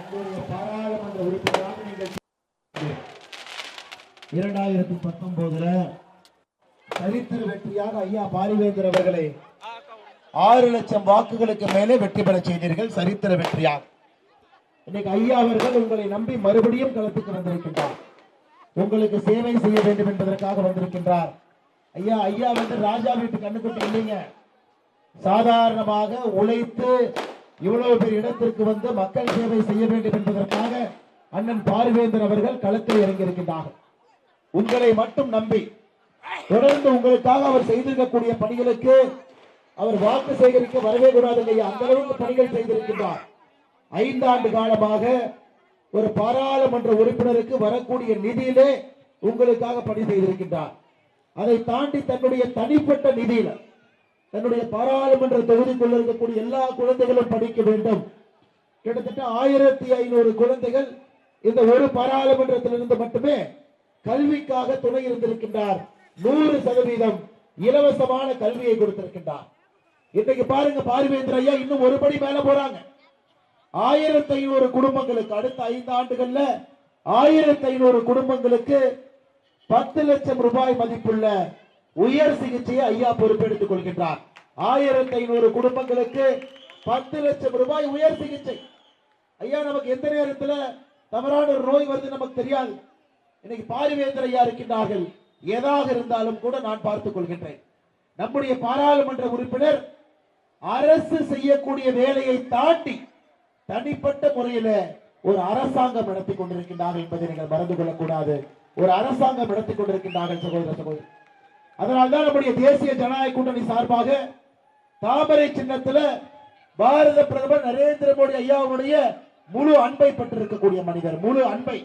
உங்களுடைய பாராளுமன்ற உறுப்பினராக நீங்கள் இரண்டாயிரத்தி பத்தொன்பதுல சரித்திர வெற்றியாக ஐயா பாரிவேந்தர் அவர்களை ஆறு லட்சம் வாக்குகளுக்கு மேலே வெற்றி பெற செய்தீர்கள் சரித்திர வெற்றியாக. இன்னைக்கு ஐயா அவர்கள் உங்களை நம்பி மறுபடியும் களத்துக்கு வந்திருக்கின்றார். உங்களுக்கு சேவை செய்ய வேண்டும் என்பதற்காக வந்திருக்கின்றார். ஐயா ஐயா வந்து ராஜா வீட்டு கண்ணுக்குட்டி இல்லைங்க. சாதாரணமாக உழைத்து இவ்வளவு பெரிய இடத்திற்கு வந்து மக்கள் சேவை செய்ய வேண்டும் என்பதற்காக அண்ணன் பார்வேந்தர் அவர்கள் களத்தில் இறங்கியிருக்கின்றார்கள். உங்களை மட்டும் நம்பி தொடர்ந்து உங்களுக்காக அவர் செய்திருக்கக்கூடிய பணிகளுக்கு அவர் வாக்கு சேகரிக்க வரவே கூடாது இல்லையா அந்த அளவுக்கு பணிகள் செய்திருக்கின்றார். ஐந்தாண்டு காலமாக ஒரு பாராளுமன்ற உறுப்பினருக்கு வரக்கூடிய நிதியிலே உங்களுக்காக பணி செய்திருக்கின்றார். அதை தாண்டி தன்னுடைய தனிப்பட்ட நிதியில தன்னுடைய பாராளுமன்ற தொகுதிக்குள்ள இருக்கக்கூடிய எல்லா குழந்தைகளும் படிக்க வேண்டும். கிட்டத்தட்ட ஆயிரத்தி ஐநூறு குழந்தைகள் இந்த ஒரு பாராளுமன்றத்திலிருந்து மட்டுமே கல்விக்காக துணை இருந்திருக்கின்றார். நூறு சதவீதம் இலவசமான கல்வியை கொடுத்திருக்கின்றார். இன்னைக்கு பாருங்க பார்வேந்திர ஐயா இன்னும் ஒரு படி மேல போறாங்க. ஆயிரத்தி ஐநூறு குடும்பங்களுக்கு அடுத்த ஐந்து ஆண்டுகள்ல ஆயிரத்தி ஐநூறு குடும்பங்களுக்கு பத்து லட்சம் ரூபாய் மதிப்புள்ள உயர் சிகிச்சையை ஐயா பொறுப்பெடுத்துக் கொள்கின்றார். ஆயிரத்தி ஐநூறு குடும்பங்களுக்கு பத்து லட்சம் ரூபாய் உயர் சிகிச்சை. ஐயா நமக்கு எந்த நேரத்துல தவறான ஒரு நோய் வருது நமக்கு தெரியாது. இன்னைக்கு பாரிவேந்தர் ஐயா இருக்கின்றார்கள். எதாக இருந்தாலும் கூட நான் பார்த்துக் கொள்கின்றேன். நம்முடைய பாராளுமன்ற உறுப்பினர் அரசு செய்யக்கூடிய வேலையை தாண்டி தனிப்பட்ட முறையில ஒரு அரசாங்கம் நடத்தி கொண்டிருக்கின்றார்கள் என்பதை நீங்கள் மறந்து கொள்ளக்கூடாது. ஒரு அரசாங்கம் நடத்தி கொண்டிருக்கின்றார்கள் சகோதர சகோதரி. அதனால்தான் நம்முடைய தேசிய ஜனநாயக கூட்டணி சார்பாக தாமரை சின்னத்தில் பாரத பிரதமர் நரேந்திர மோடி ஐயாவுடைய முழு அன்பை பெற்றிருக்கக்கூடிய மனிதர் முழு அன்பை.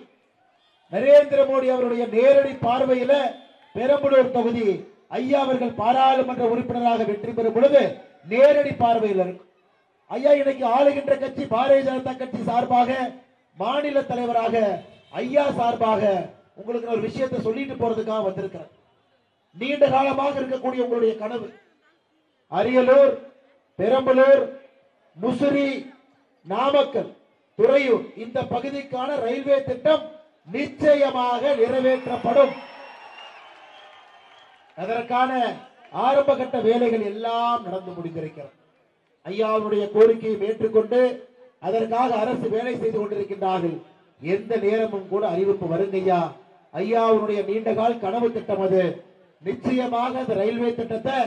நரேந்திர மோடி அவருடைய நேரடி பார்வையில பெரம்பலூர் தொகுதி ஐயா அவர்கள் பாராளுமன்ற உறுப்பினராக வெற்றி பெறும் பொழுது நேரடி பார்வையில் இருக்கும் ஐயா இன்னைக்கு ஆளுகின்ற கட்சி பாரதிய ஜனதா கட்சி சார்பாக மாநில தலைவராக ஐயா சார்பாக உங்களுக்கு ஒரு விஷயத்தை சொல்லிட்டு போறதுக்காக வந்திருக்கிறேன். நீண்ட காலமாக இருக்கக்கூடிய உங்களுடைய கனவு. அரியலூர் பெரம்பலூர் முசிறி நாமக்கல் துறையூர் இந்த பகுதிக்கான ரயில்வே திட்டம் நிச்சயமாக நிறைவேற்றப்படும். அதற்கான ஆரம்ப கட்ட வேலைகள் எல்லாம் நடந்து முடிந்திருக்கிறது. ஐயாவுடைய கோரிக்கையை ஏற்றுக்கொண்டு அதற்காக அரசு வேலை செய்து கொண்டிருக்கின்றார்கள். எந்த நேரமும் கூட அறிவிப்பு வருங்கய்யா. ஐயாவுடைய நீண்டகால் கனவு திட்டம் அது. நிச்சயமாக அந்த ரயில்வே திட்டத்தை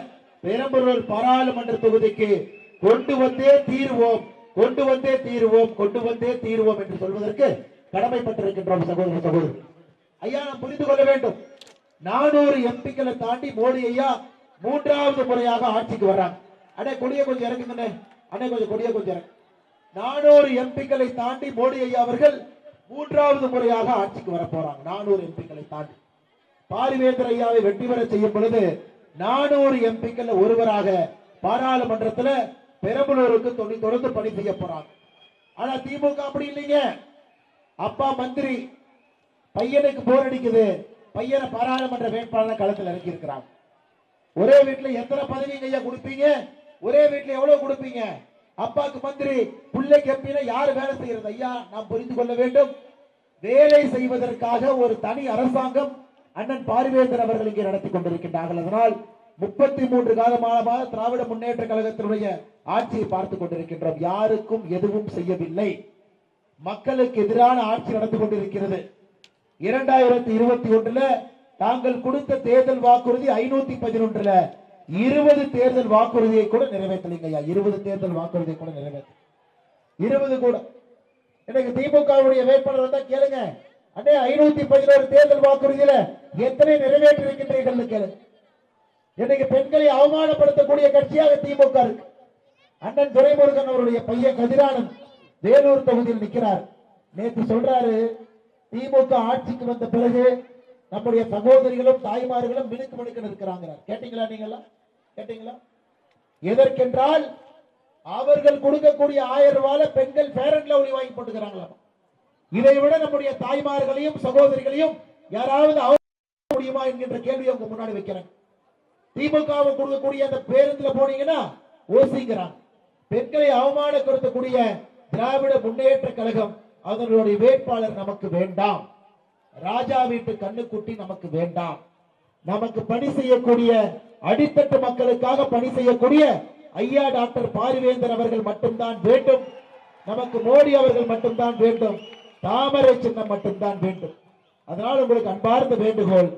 பெரம்பலூர் பாராளுமன்ற தொகுதிக்கு கொண்டு வந்தே தீருவோம் கொண்டு வந்தே தீருவோம் கொண்டு வந்தே தீருவோம் என்று சொல்வதற்கு கடமைப்பட்டிருக்கின்றோம் சகோதர சகோதரர் ஐயா நாம் புரிந்து கொள்ள வேண்டும். நானூறு எம்பிக்களை தாண்டி மோடி ஐயா மூன்றாவது முறையாக ஆட்சிக்கு வர்றாங்க அடே கொடிய கொஞ்சம் இறங்குங்கண்ணே அண்ணே. கொஞ்சம் கொடிய கொஞ்சம் இறங்கு நானூறு எம்பிக்களை தாண்டி மோடி ஐயா அவர்கள் மூன்றாவது முறையாக ஆட்சிக்கு வர போறாங்க. நானூறு எம்பிக்களை தாண்டி. பாரிவேந்தர் ஐயாவை வெற்றி பெற செய்யும் பொழுது நானூறு எம்பிக்கள் ஒருவராக பாராளுமன்றத்தில் பெரம்பலூருக்கு தொடர்ந்து பணி செய்ய போறாங்க ஆனா திமுக அப்படி இல்லைங்க. அப்பா மந்திரி பையனுக்கு போர் அடிக்குது. பையனை பாராளுமன்ற வேட்பாளர் களத்தில் இறக்கி இருக்கிறாங்க ஒரே வீட்டுல எத்தனை பதவிங்க ஐயா கொடுப்பீங்க? ஒரே வீட்டுல எவ்வளவு கொடுப்பீங்க? அப்பாக்கு மந்திரி பிள்ளைக்கு எம்பினா யாரு வேலை செய்யறது? ஐயா நாம் புரிந்து கொள்ள வேண்டும். வேலை செய்வதற்காக ஒரு தனி அரசாங்கம் அண்ணன் பார்வேந்தர் அவர்கள் இங்கே நடத்தி கொண்டிருக்கின்றார்கள். அதனால் முப்பத்தி மூன்று காலமாக திராவிட முன்னேற்ற கழகத்தினுடைய ஆட்சியை பார்த்துக் கொண்டிருக்கின்றோம். யாருக்கும் எதுவும் செய்யவில்லை. மக்களுக்கு எதிரான ஆட்சி நடந்து கொண்டிருக்கிறது. இரண்டாயிரத்தி இருபத்தி ஒன்றுல தாங்கள் கொடுத்த தேர்தல் வாக்குறுதி ஐநூத்தி பதினொன்றுல இருபது தேர்தல் வாக்குறுதியை கூட நிறைவேற்றலைங்க ஐயா. இருபது தேர்தல் வாக்குறுதியை கூட நிறைவேற்ற இருபது கூட. எனக்கு திமுகவுடைய வேட்பாளர் வந்தா கேளுங்க. அண்ணே ஐநூத்தி பதினோரு தேர்தல் வாக்குறுதியில எத்தனை நிறைவேற்றி இருக்கின்றீர்கள் கேளுங்க இன்னைக்கு பெண்களை அவமானப்படுத்தக்கூடிய கட்சியாக திமுக இருக்கு. அண்ணன் துரைமுருகன் அவருடைய பையன் கதிரானந்த் வேலூர் தொகுதியில் நிற்கிறார். நேற்று சொல்றாரு திமுக ஆட்சிக்கு வந்த பிறகு நம்முடைய சகோதரிகளும் தாய்மார்களும் மினுக்கு மினுக்கு இருக்கிறாங்க கேட்டீங்களா நீங்களா? கேட்டீங்களா? எதற்கென்றால் அவர்கள் கொடுக்கக்கூடிய ஆயிரம் ரூபாய் பெண்கள் பேரண்ட் லவ்லி வாங்கி போட்டுக்கிறாங்களா இதை விட நம்முடைய தாய்மார்களையும் சகோதரிகளையும் யாராவது அவமதிக்க முடியுமா என்கின்ற கேள்வியை உங்க முன்னாடி வைக்கிறேன். திமுகவை கொடுக்கக்கூடிய அந்த பேருந்துல போனீங்கன்னா ஓசிங்கிறான் பெண்களை அவமானப்படுத்தக்கூடிய திராவிட முன்னேற்ற கழகம் அதனுடைய வேட்பாளர் நமக்கு வேண்டாம். ராஜா வீட்டு கண்ணுக்குட்டி நமக்கு வேண்டாம். நமக்கு பணி செய்யக்கூடிய அடித்தட்டு மக்களுக்காக பணி செய்யக்கூடிய ஐயா டாக்டர் பாரிவேந்தர் அவர்கள் மட்டும்தான் வேண்டும். நமக்கு மோடி அவர்கள் மட்டும்தான் வேண்டும். தாமரை சின்னம் மட்டும்தான் வேண்டும். அதனால் உங்களுக்கு அன்பார்ந்த வேண்டுகோள்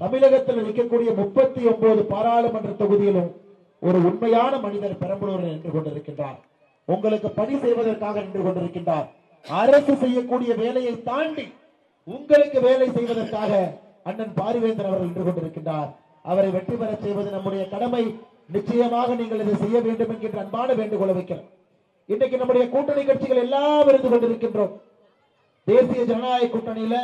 தமிழகத்தில் இருக்கக்கூடிய முப்பத்தி ஒன்பது பாராளுமன்ற தொகுதியிலும் ஒரு உண்மையான மனிதர் பெரம்பலூரில் நின்று கொண்டிருக்கின்றார். உங்களுக்கு பணி செய்வதற்காக நின்று கொண்டிருக்கின்றார். அரசு செய்யக்கூடிய வேலையை தாண்டி உங்களுக்கு வேலை செய்வதற்காக அண்ணன் பாரிவேந்தர் அவர்கள் நின்று கொண்டிருக்கின்றார். அவரை வெற்றி பெறச் செய்வது நம்முடைய கடமை. நிச்சயமாக நீங்கள் இதை செய்ய வேண்டும் என்கின்ற அன்பான வேண்டுகோளை வைக்கிறோம் இன்றைக்கு நம்முடைய கூட்டணி கட்சிகள் எல்லாம் இருந்து கொண்டிருக்கின்றோம். தேசிய ஜனநாயக கூட்டணியில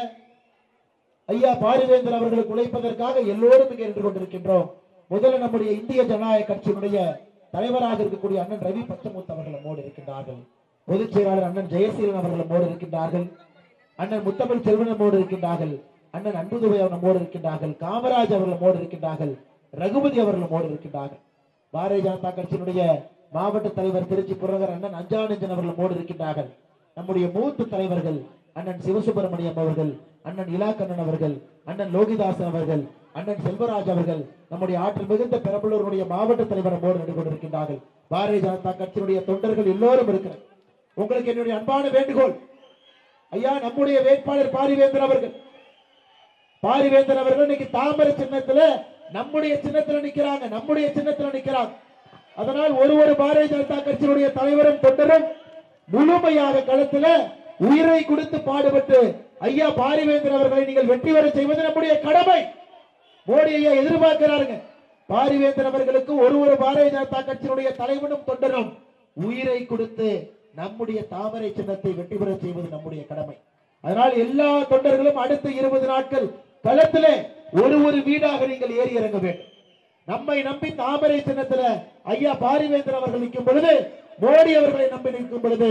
ஐயா பாரிவேந்தர் அவர்களுக்கு உழைப்பதற்காக எல்லோரும் இங்கே நின்று கொண்டிருக்கின்றோம். முதல்ல நம்முடைய இந்திய ஜனநாயக கட்சியினுடைய தலைவராக இருக்கக்கூடிய அண்ணன் ரவி பச்சமுத்து அவர்கள் இருக்கின்றார்கள். பொதுச் செயலாளர் அண்ணன் ஜெயசீலன் அவர்கள் நம்மோடு இருக்கின்றார்கள். அண்ணன் முத்தமிழ் செல்வன் நம்மோடு இருக்கின்றார்கள். அண்ணன் அன்புதுவை அவர் நம்மோடு இருக்கின்றார்கள். காமராஜ் அவர்கள் நம்மோடு இருக்கின்றார்கள். ரகுபதி அவர்கள் நம்மோடு இருக்கின்றார்கள். பாரதிய ஜனதா கட்சியினுடைய மாவட்ட தலைவர் திருச்சி புரகர் அண்ணன் அஞ்சானஞ்சன் அவர்கள் நம்மோடு இருக்கின்றார்கள். நம்முடைய மூத்த தலைவர்கள் அண்ணன் சிவசுப்பிரமணியம் அவர்கள் அண்ணன் இலாக்கண்ணன் அவர்கள் அண்ணன் லோகிதாசன் அவர்கள் அண்ணன் செல்வராஜ் அவர்கள் நம்முடைய ஆற்றல் மிகுந்த பெரம்பலூருடைய மாவட்ட தலைவர் நம்மோடு நின்று கொண்டிருக்கின்றார்கள். பாரதிய ஜனதா கட்சியினுடைய தொண்டர்கள் எல்லோரும் இருக்கிறார் உங்களுக்கு என்னுடைய அன்பான வேண்டுகோள். ஐயா நம்முடைய வேட்பாளர் பாரிவேந்தர் அவர்கள். பாரிவேந்தர் அவர்கள் இன்னைக்கு தாமரை சின்னத்துல நம்முடைய சின்னத்துல நிக்கிறாங்க நம்முடைய சின்னத்துல நிக்கிறாங்க. அதனால் ஒரு ஒரு பாரதிய ஜனதா கட்சியினுடைய தலைவரும் தொண்டரும் முழுமையாக களத்துல உயிரை கொடுத்து பாடுபட்டு ஐயா பாரிவேந்தர் அவர்களை நீங்கள் வெற்றி வர செய்வது நம்முடைய கடமை. மோடி ஐயா எதிர்பார்க்கிறாருங்க. பாரிவேந்தர் அவர்களுக்கு ஒரு ஒரு பாரதிய ஜனதா கட்சியினுடைய தலைவனும் தொண்டரும் உயிரை கொடுத்து நம்முடைய தாமரை சின்னத்தை வெற்றி பெற செய்வது நம்முடைய கடமை. அதனால் எல்லா தொண்டர்களும் அடுத்த இருபது நாட்கள் களத்திலே ஒரு ஒரு வீடாக நீங்கள் ஏறி இறங்க வேண்டும். நம்மை நம்பி தாமரை சின்னத்துல ஐயா பாரிவேந்தர் அவர்கள் நிற்கும் பொழுது மோடி அவர்களை நம்பி நிற்கும் பொழுது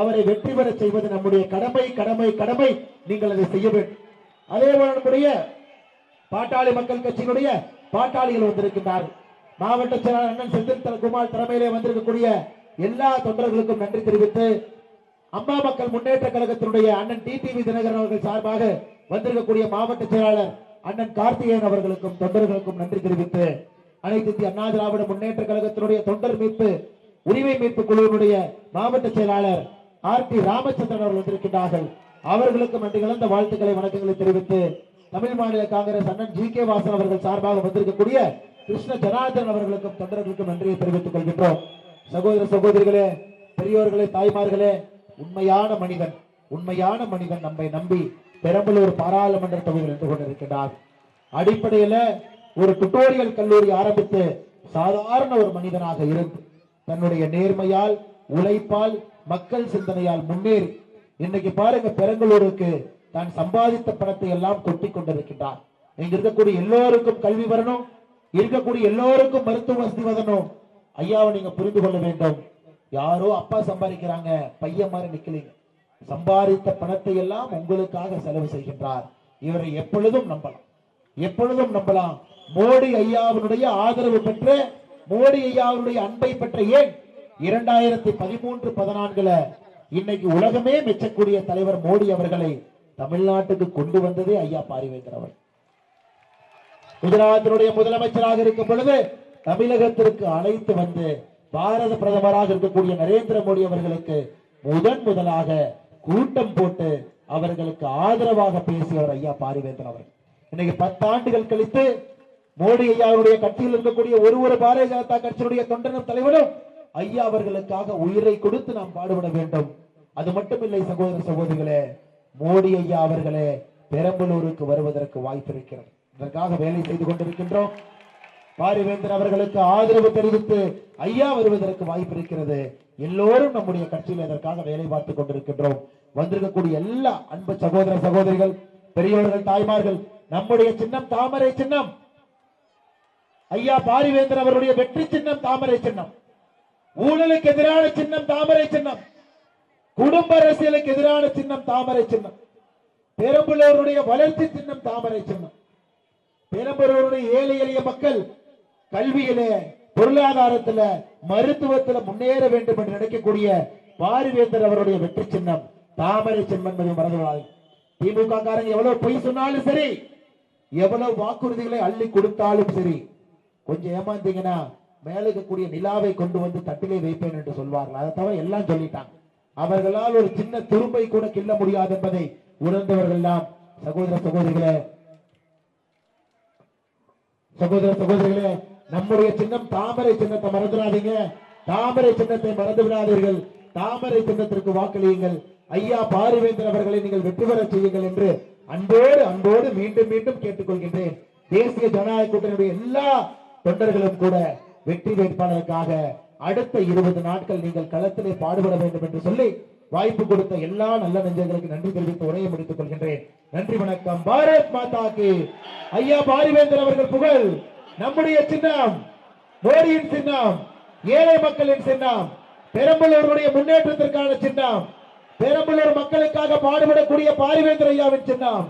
அவரை வெற்றி பெற செய்வது நம்முடைய கடமை கடமை கடமை. நீங்கள் அதை செய்ய வேண்டும். அதே போல நம்முடைய பாட்டாளி மக்கள் கட்சியினுடைய பாட்டாளிகள் வந்திருக்கின்றார்கள். மாவட்ட செயலாளர் அண்ணன் செந்தில் குமார் தலைமையிலே வந்திருக்கக்கூடிய எல்லா தொண்டர்களுக்கும் நன்றி தெரிவித்து அம்மா மக்கள் முன்னேற்ற கழகத்தினுடைய அண்ணன் டிடிவி தினகரன் அவர்கள் சார்பாக வந்திருக்கக்கூடிய மாவட்ட செயலாளர் அண்ணன் கார்த்திகேயன் அவர்களுக்கும் தொண்டர்களுக்கும் நன்றி தெரிவித்து அனைத்து இந்திய அண்ணா திராவிட முன்னேற்ற கழகத்தினுடைய தொண்டர் மீட்பு உரிமை மீட்பு குழுவினுடைய மாவட்ட செயலாளர் ஆர் டி ராமச்சந்திரன் அவர்கள் வந்திருக்கின்றார்கள். அவர்களுக்கும் நன்றி கலந்த வாழ்த்துக்களை வணக்கங்களை தெரிவித்து தமிழ் மாநில காங்கிரஸ் அண்ணன் ஜி கே வாசன் அவர்கள் சார்பாக வந்திருக்கக்கூடிய கிருஷ்ண ஜனார்தன் அவர்களுக்கும் தொண்டர்களுக்கும் நன்றியை தெரிவித்துக் கொள்கின்றோம். சகோதர சகோதரிகளே பெரியோர்களே தாய்மார்களே உண்மையான மனிதன் உண்மையான மனிதன் நம்மை நம்பி பெரம்பலூர் பாராளுமன்ற தொகுதியில் நின்று கொண்டிருக்கிறார் அடிப்படையில ஒரு டுட்டோரியல் கல்லூரி ஆரம்பித்து சாதாரண ஒரு மனிதனாக இருந்து தன்னுடைய நேர்மையால் உழைப்பால் மக்கள் சிந்தனையால் முன்னேறி இன்னைக்கு பாருங்க பெரம்பலூருக்கு தான் சம்பாதித்த பணத்தை எல்லாம் கொட்டி கொண்டிருக்கின்றார். இங்க இருக்கக்கூடிய எல்லோருக்கும் கல்வி வரணும் இருக்கக்கூடிய எல்லோருக்கும் மருத்துவ வசதி வரணும். ஐயாவை நீங்க புரிந்து கொள்ள வேண்டும். யாரோ அப்பா சம்பாதிக்கிறாங்க பையன் மாதிரி நிக்கலீங்க. சம்பாதித்த பணத்தை எல்லாம் உங்களுக்காக செலவு செய்கின்றார். இவரை எப்பொழுதும் நம்பலாம். எப்பொழுதும் நம்பலாம். மோடி ஐயாவினுடைய ஆதரவு பெற்று மோடி ஐயாவுடைய அன்பை பெற்ற ஏன் இரண்டாயிரத்தி பதிமூன்று பதினான்குல இன்னைக்கு உலகமே மெச்சக்கூடிய தலைவர் மோடி அவர்களை தமிழ்நாட்டுக்கு கொண்டு வந்ததே ஐயா பாரிவேந்தர் அவர் குஜராத்தினுடைய முதலமைச்சராக இருக்கும் பொழுது தமிழகத்திற்கு அழைத்து வந்து பாரத பிரதமராக இருக்கக்கூடிய நரேந்திர மோடி அவர்களுக்கு முதன் முதலாக கூட்டம் போட்டு அவர்களுக்கு ஆதரவாக பேசியவர் ஐயா பாரிவேந்தர் அவர் இன்னைக்கு பத்தாண்டுகள் கழித்து மோடி ஐயாவுடைய கட்சியில் இருக்கக்கூடிய ஒரு ஒரு பாரதிய ஜனதா கட்சியினுடைய தொண்டனும் தலைவரும் ஐயா அவர்களுக்காக உயிரை கொடுத்து நாம் பாடுபட வேண்டும். அது மட்டுமில்லை சகோதர சகோதரிகளே மோடி ஐயா அவர்களே பெரம்பலூருக்கு வருவதற்கு வாய்ப்பு இருக்கிறது. இதற்காக வேலை செய்து கொண்டிருக்கின்றோம். பாரிவேந்தர் அவர்களுக்கு ஆதரவு தெரிவித்து ஐயா வருவதற்கு வாய்ப்பு இருக்கிறது. எல்லோரும் நம்முடைய கட்சியில் இதற்காக வேலை பார்த்துக் கொண்டிருக்கின்றோம். வந்திருக்கக்கூடிய எல்லா அன்பு சகோதர சகோதரிகள் பெரியவர்கள் தாய்மார்கள் நம்முடைய சின்னம் தாமரை சின்னம் ஐயா பாரிவேந்தர் அவருடைய வெற்றி சின்னம் தாமரை சின்னம். ஊழலுக்கு எதிரான சின்னம் தாமரை சின்னம். குடும்ப அரசியலுக்கு எதிரான சின்னம் தாமரை சின்னம். பெரம்பலூருடைய வளர்ச்சி சின்னம் தாமரை சின்னம். பெரம்பலூருடைய ஏழை எளிய மக்கள் கல்வியிலே பொருளாதாரத்துல மருத்துவத்துல முன்னேற வேண்டும் என்று நினைக்கக்கூடிய பாரிவேந்தர் அவருடைய வெற்றி சின்னம் தாமரை சின்னம் என்பதை மறந்துவிடாது திமுக காரங்க எவ்வளவு பொய் சொன்னாலும் சரி எவ்வளவு வாக்குறுதிகளை அள்ளி கொடுத்தாலும் சரி கொஞ்சம் ஏமாந்தீங்கன்னா மேலே இருக்கக்கூடிய நிலாவை கொண்டு வந்து தட்டிலே வைப்பேன் என்று சொல்வார்கள். அதை தவிர எல்லாம் சொல்லிட்டாங்க. அவர்களால் ஒரு சின்ன துரும்பை கூட கிள்ள முடியாது என்பதை உணர்ந்தவர்கள் எல்லாம் சகோதர சகோதரிகளே சகோதர சகோதரிகளே நம்முடைய சின்னம் தாமரை சின்னத்தை மறந்துடாதீங்க. தாமரை சின்னத்தை மறந்து விடாதீர்கள் தாமரை சின்னத்திற்கு வாக்களியுங்கள். ஐயா பாரிவேந்தர் அவர்களை நீங்கள் வெற்றி பெறச் செய்யுங்கள் என்று அன்போடு அன்போடு மீண்டும் மீண்டும் கேட்டுக்கொள்கின்றேன். தேசிய ஜனநாயக கூட்டணியுடைய எல்லா தொண்டர்களும் கூட வெற்றி வேட்பாளருக்காக அடுத்த இருபது நாட்கள் நீங்கள் களத்திலே பாடுபட வேண்டும் என்று சொல்லி வாய்ப்பு கொடுத்த எல்லா நல்ல நெஞ்சங்களுக்கு நன்றி தெரிவித்து உரையை முடித்துக் கொள்கின்றேன். நன்றி வணக்கம். பாரத் மாதா கி. ஐயா பாரிவேந்தர் அவர்கள் புகழ். நம்முடைய சின்னம் மோடியின் சின்னம் ஏழை மக்களின் சின்னம் பெரம்பலூருடைய முன்னேற்றத்திற்கான சின்னம் பெரம்பலூர் மக்களுக்காக பாடுபடக்கூடிய பாரிவேந்தர் ஐயாவின் சின்னம்